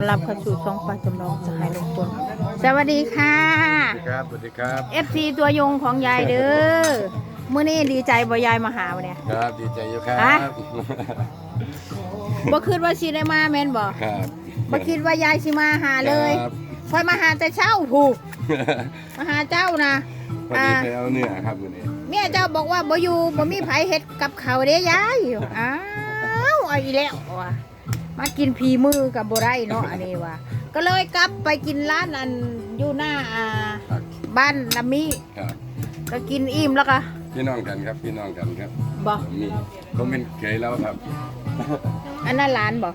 รับเข้าสู่ช่องปลาจำลองสหายลงตนสวัสดีค่ะสวัสดีครับสวัสดีครับ FC ตัวยงของยายเด้อมื้อนี้ดีใจบ่ยายมาหาวะเนี่ยครับดีใจอยู่ครับฮะบ่คิดว่าสิได้มาแม่นบ่ครับบ่คิดว่ายายสิมาหาเลยครับค่อยมาหาแต่เช้าผูกมาหาเจ้านะพอดีไปเอาเนื้อครับวันนี้เมียเจ้าบอกว่าบ่อยู่บ่มีไผเฮ็ดกับข้าวเด้ยายอ้าวเอาอีแล้วว่ะ มากินพีมือกับบ่ได้เนาะอันนี้ว่ะก็เลยกลับไปกินร้านอันอยู่หน้าอ่าครับบ้านลำมีครับก็กินอิ่มแล้วก็พี่น้องกันครับพี่น้องกันครับบ่ผมมีผมเป็นเขยแล้วครับ อันนั้นหลานบ่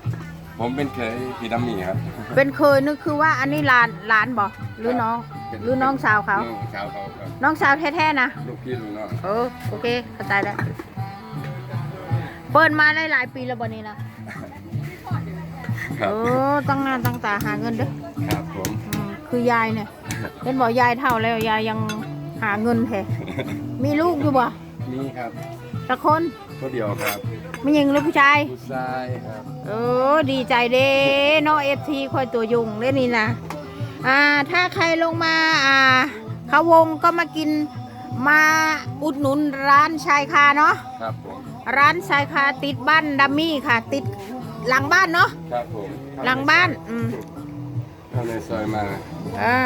ผมเป็นเขยพี่ดัมมี่ครับ เป็นเคยนึกคือว่าอันนี้หลานหลานบ่หรือน้อง เป็น หรือน้องสาวเขา น้องสาวเขาครับน้องสาวแท้ๆนะ ลูกพี่ลูกน้องเออโอเคเข้าใจแล้ว เปิดมาได้หลายปีแล้วบ่นี้นะ ครับโอ้ตั้งหน้าตั้งตาหาเงินเด้อครับผม อืมคือยายเนี่ยเห็นบอกยายเท่าแล้วยายยังหาเงินแท้มีลูกอยู่บ่นี่ครับตะคนก็เดียวครับไม่ยิงหรือผู้ชาย ผู้ชายครับเออดีใจเด้เนอเอฟทีคอยตัวยุงเล่นนี่นะอ่า ถ้าใครลงมาอ่าเขาวงก็มากินมาอุดหนุนร้านชายคาเนาะครับผมร้านชายคาติดบ้านดัมมี่ค่ะ ติด หลังบ้านเนาะครับผมหลังบ้าน อืมเข้าในซอยมาอ่า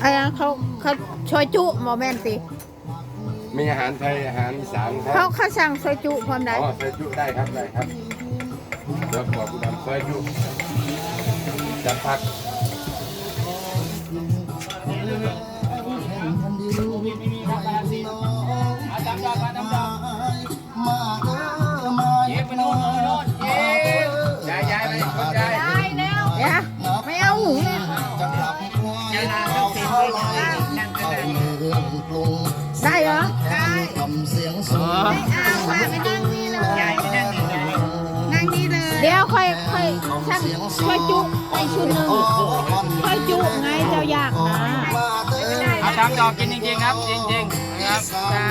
ไอ้อะเขาเขาช่วยจุโมเมนต์สิมีอาหารไทยอาหารอีสานคเขารับเขาสั่งช่วยจุพร้อมได้อ๋อซอยจุได้ครับได้ครับเดี๋ยวขอผู้ดำซอยจุจัดพัก เอาค่ะไม่นั่งนี่เลยยายไม่นั่งนี่นั่งนี่เลยเดี๋ยวค่อยค่อยช่างค่อยจุไปชุดหนึ่งค่อยจุไงเจ้าอยากนะเอาทำดอกกินจริงๆครับ จริงๆนะครับ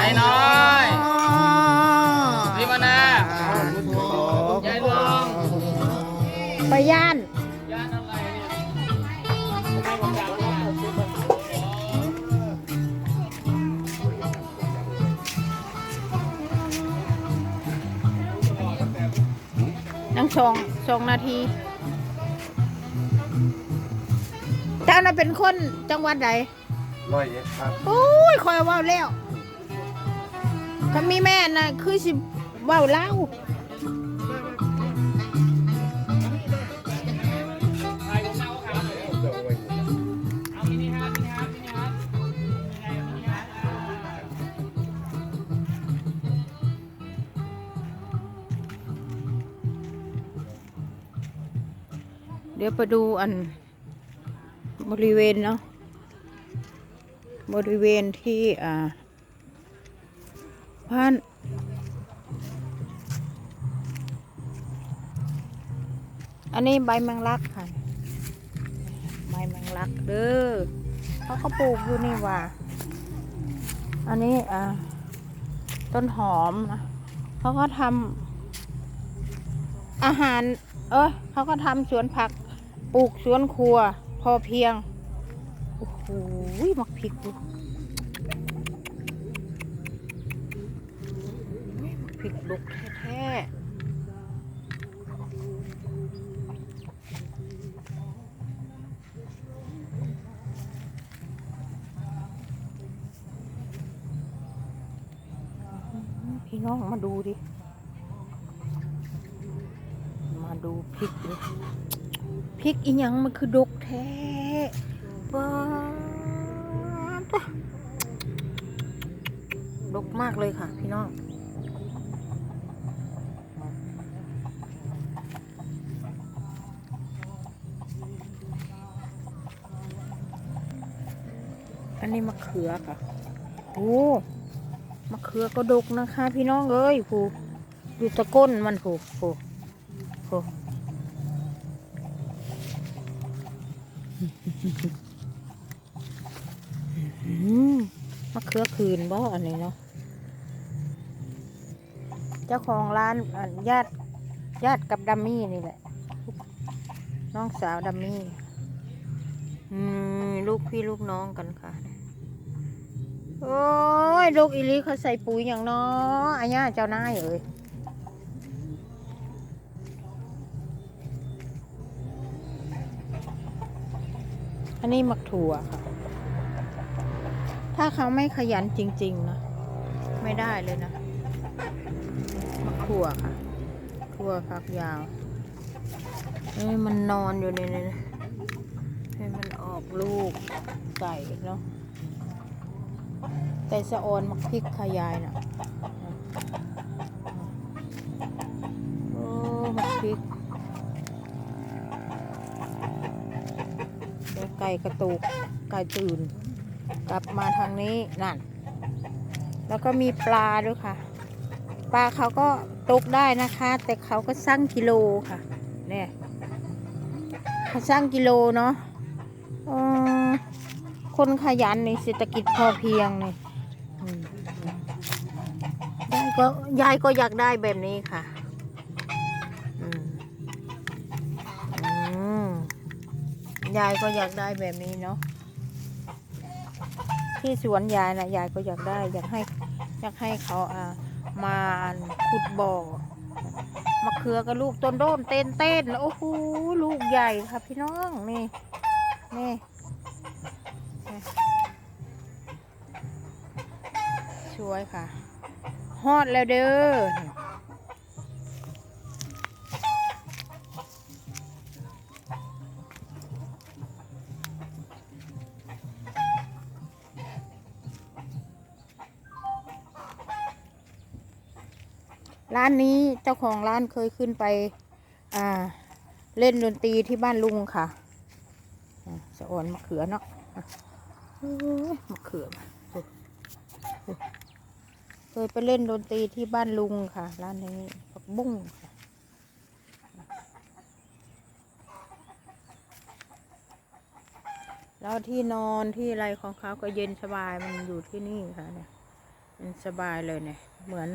นายน้อยอ๋อพี่มานายายลงไปย่านยาน สองสองนาทีเจ้าน่ะเป็นคนจังหวัดใดร้อยเอ็ดครับโอ้ยคอยเว่าแล้วถ้ามีแม่น่ะคือสิเว่าเล่า ดี๋ยวไปดูอันบริเวณเนาะบริเวณที่อ่าบ้านอันนี้ใบแมงลักค่ะ ใบแมงลักเด้อเขาก็ปลูกอยู่นี่ว่า อันนี้อ่าต้นหอมนะเขาก็ทำอาหาร เออเขาก็ทำสวนผัก ปลูกสวนครัว พอเพียง โอ้โหมักพริกดูมักพริกลุกแท้ๆพี่น้องมาดูดิ ดูพริกดิพริกอีหยังมันคือดกแท้ว้าวตัวดกมากเลยค่ะ พี่น้องอันนี้มะเขือค่ะ โอ้มะเขือก็ดกนะคะ พี่น้องเอ้ยผูดูตะก้นมันผูผู ผูอืมะเขือคืนบ่อันนี้เนาะ เจ้าของร้านญาติญาติกับดัมมี่นี่แหละ น้องสาวดัมมี่ลูกพี่ลูกน้องกันค่ะ โอ้ย ลูกอีลีเขาใส่ปุ๋ยอย่างน้ออันนี้เจ้านายเอ้ย อันนี้หมักถั่วค่ะ ถ้าเขาไม่ขยันจริง ๆ นะ ไม่ได้เลยนะมักถั่วค่ะ ถั่วฝักยาวเอ้ยมันนอนอยู่ในนี้นะให้มันออกลูกไก่เนาะ แต่สะออนมักพริกขยายน่ะโอ้มักพริก ไก่กระตุกไก่ตื่น กลับมาทางนี้นั่น แล้วก็มีปลาด้วยค่ะ ปลาเขาก็ตกได้นะคะ แต่เขาก็สั่งกิโลค่ะ เนี่ยเขาสั่งกิโลเนาะคนขยันในเศรษฐกิจพอเพียงเนี่ยยายก็ยายก็อยากได้แบบนี้ค่ะ ยายก็อยากได้แบบนี้เนาะที่สวนยายนะยายก็อยากได้ อยากให้อยากให้เขาอ่ามาขุดบ่อมะเขือกับลูกต้นโดนเต้นเต้นโอ้โหลูกใหญ่ค่ะพี่น้องนี่นี่นี่สวยค่ะฮอดแล้วเด้อ ร้านนี้เจ้าของร้านเคยขึ้นไปเล่นดนตรีที่บ้านลุงค่ะสะอ่อนมะเขือเนาะมะเขือเคยไปเล่นดนตรีที่บ้านลุงค่ะ ร้านนี้ผักบุ้งค่ะแล้วที่นอนที่อะไรของเขาก็เย็นสบายมันอยู่ที่นี่ค่ะเนี่ยมันสบายเลยเนี่ยเหมือน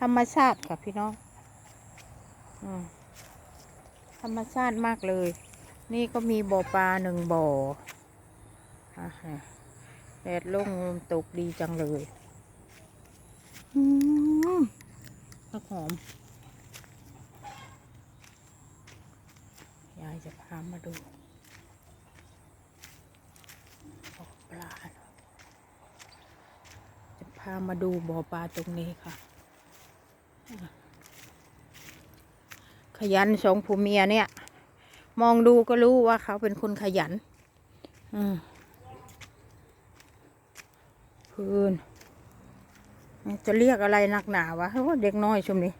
ธรรมชาติค่ะพี่น้องอืมธรรมชาติมากเลย นี่ก็มีบ่อปลาหนึ่งบ่ออะเนี่ยแดดลงลมตกดีจังเลยอืมผักหอม ยายจะพามาดูบ่อปลาเนอะจะพามาดูบ่อปลาตรงนี้ค่ะ ขยันสองผัวเมียเนี่ย มองดูก็รู้ว่าเขาเป็นคนขยัน อืมพื้นจะเรียกอะไรนักหนาวะเฮ้ยเด็กน้อยชมนี้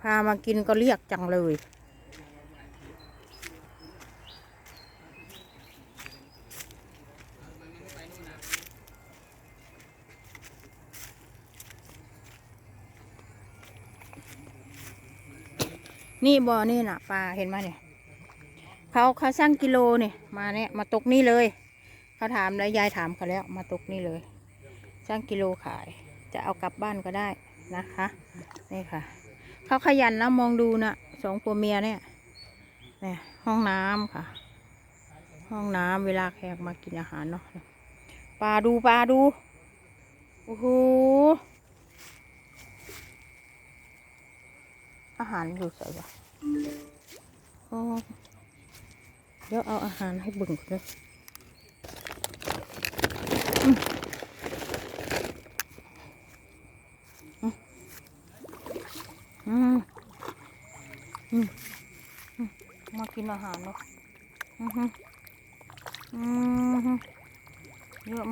พามากินก็เรียกจังเลย นี่บ่อนี่น่ะปลาเห็นไหมเนี่ยเขาเขาช่างกิโลเนี่ยมาเนี่ยมาตกนี่เลย เขาถามแล้วยายถามเขาแล้ว มาตกนี่เลยช่างกิโลขาย จะเอากลับบ้านก็ได้นะคะนี่ค่ะ เขาขยันนะมองดูนะสองผัวเมียเนี่ยเนี่ยห้องน้ำค่ะ ห้องน้ำเวลาแขกมากินอาหารเนาะปลาดูปลาดูโอ้โห อาหารอยู่ใส่ปะอ๋อเดี๋ยวเอาอาหารให้บึงเลยมากินอาหารเนาะอือฮึอือฮึเยอะ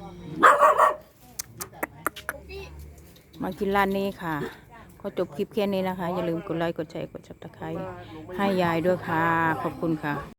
มากเลยค่ะอือฮึมากินร้านนี้ค่ะก็จบคลิปแค่นี้นะคะ อย่าลืมกดไลค์ กดแชร์ กดซับสไครต์ให้ยายด้วยค่ะ ขอบคุณค่ะ